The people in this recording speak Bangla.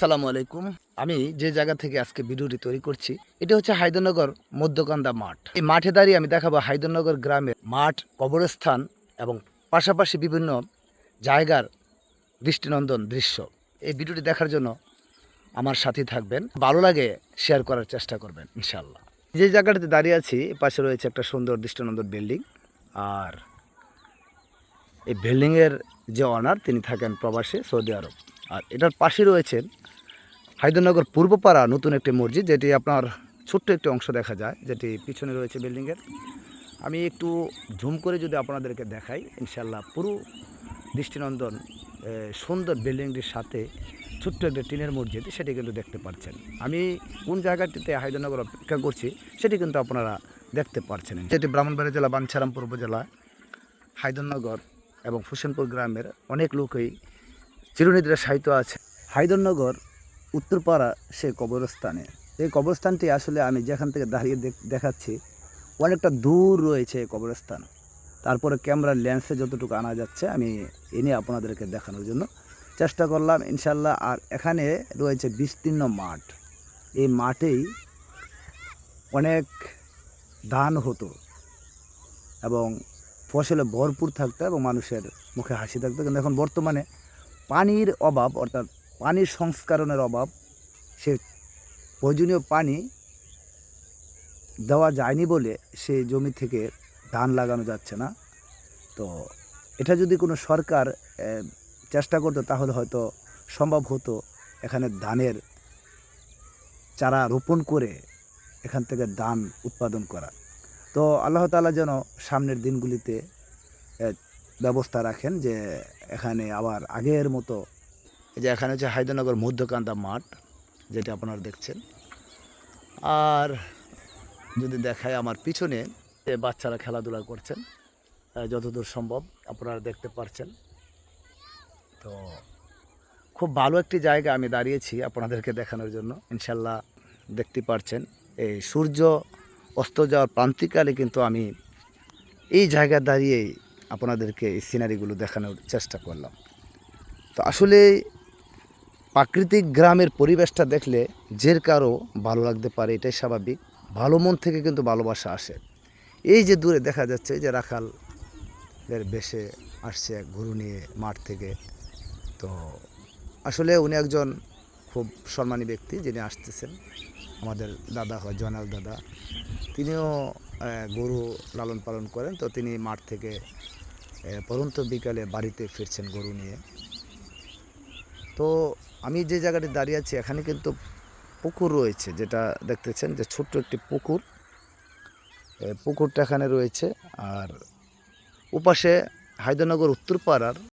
আসসালামু আলাইকুম। আমি যে জায়গা থেকে আজকে ভিডিওটি তৈরি করছি, এটা হচ্ছে হায়দরনগর মধ্যকান্দা মাঠ। এই মাঠে দাঁড়িয়ে আমি দেখাবো হায়দরনগর গ্রামের মাঠ, কবরস্থান এবং পাশাপাশি বিভিন্ন জায়গার দৃষ্টিনন্দন দৃশ্য। এই ভিডিওটি দেখার জন্য আমার সাথে থাকবেন। ভালো লাগে শেয়ার করার চেষ্টা করবেন ইনশাল্লাহ যে জায়গাটাতে দাঁড়িয়ে আছি পাশে রয়েছে একটা সুন্দর দৃষ্টিনন্দন বিল্ডিং। আর এই বিল্ডিংয়ের যে অনার তিনি থাকেন প্রবাসে সৌদি আরব। আর এটার পাশে রয়েছেন হায়দরনগর পূর্বপাড়া নতুন একটি মসজিদ, যেটি আপনার ছোট্ট একটি অংশ দেখা যায়, যেটি পিছনে রয়েছে বিল্ডিংয়ের আমি একটু জুম করে যদি আপনাদেরকে দেখাই ইনশাল্লাহ পুরো দৃষ্টিনন্দন সুন্দর বিল্ডিংটির সাথে ছোট্ট একটা টিনের মসজিদ, সেটি কিন্তু দেখতে পাচ্ছেন। আমি কোন জায়গাটিতে হায়দরনগর অপেক্ষা করছি, সেটি কিন্তু আপনারা দেখতে পাচ্ছেন যেটি ব্রাহ্মণবাড়ি জেলা, বাঞ্ছারামপুর উপজেলা, হায়দরনগর এবং ফুসেনপুর গ্রামের অনেক লোকই চিরনিদ্রা সাহিত্য আছে। হায়দরনগর উত্তরপাড়া সে কবরস্থানে। এই কবরস্থানটি আসলে আমি যেখান থেকে দাঁড়িয়ে দেখ- দেখাচ্ছি, অনেকটা দূর রয়েছে এই কবরস্থান। তারপরে ক্যামেরার লেন্সে যতটুকু আনা যাচ্ছে, আমি এনে আপনাদেরকে দেখানোর জন্য চেষ্টা করলাম ইনশাল্লাহ আর এখানে রয়েছে বিস্তীর্ণ মাঠ। এই মাঠেই অনেক ধান হতো এবং ফসলে ভরপুর থাকতো এবং মানুষের মুখে হাসি থাকতো। কিন্তু এখন বর্তমানে পানির অভাব, অর্থাৎ পানির সংস্করণের অভাব, সে প্রয়োজনীয় পানি দেওয়া যায়নি বলে সে জমি থেকে ধান লাগানো যাচ্ছে না। তো এটা যদি কোনো সরকার চেষ্টা করতো তাহলে হয়তো সম্ভব হতো এখানে ধানের চারা রোপণ করে এখান থেকে ধান উৎপাদন করা। তো আল্লাহ তাআলা যেন সামনের দিনগুলিতে ব্যবস্থা রাখেন যে এখানে আবার আগের মতো এই যে এখানে হচ্ছে হায়দরনগর মধ্যকান্দা মাঠ, যেটা আপনারা দেখছেন। আর যদি দেখায় আমার পিছনে বাচ্চারা খেলাধুলা করছেন যতদূর সম্ভব আপনারা দেখতে পারছেন। তো খুব ভালো একটি জায়গা আমি দাঁড়িয়েছি আপনাদেরকে দেখানোর জন্য, ইনশাল্লাহ দেখতে পারছেন। এই সূর্য অস্ত যাওয়ার প্রান্তিকালে কিন্তু আমি এই জায়গায় দাঁড়িয়েই আপনাদেরকে এই সিনারিগুলো দেখানোর চেষ্টা করলাম। তো আসলে প্রাকৃতিক গ্রামের পরিবেশটা দেখলে যে কারও ভালো লাগতে পারে, এটাই স্বাভাবিক। ভালো মন থেকে কিন্তু ভালোবাসা আসে। এই যে দূরে দেখা যাচ্ছে যে রাখালের বেশে আসছে গরু নিয়ে মাঠ থেকে। তো আসলে উনি একজন খুব সম্মানী ব্যক্তি যিনি আসতেছেন। আমাদের দাদা হয়, জয়নাল দাদা। তিনিও গরু লালন পালন করেন। তো তিনি মাঠ থেকে পরন্ত বিকালে বাড়িতে ফিরছেন গরু নিয়ে। তো আমি যে জায়গাটি দাঁড়িয়ে আছি, এখানে কিন্তু পুকুর রয়েছে, যেটা দেখতেছেন যে ছোট্ট একটি পুকুর। পুকুরটা এখানে রয়েছে, আর উপাশে হায়দ্রনগর উত্তরপাড়ার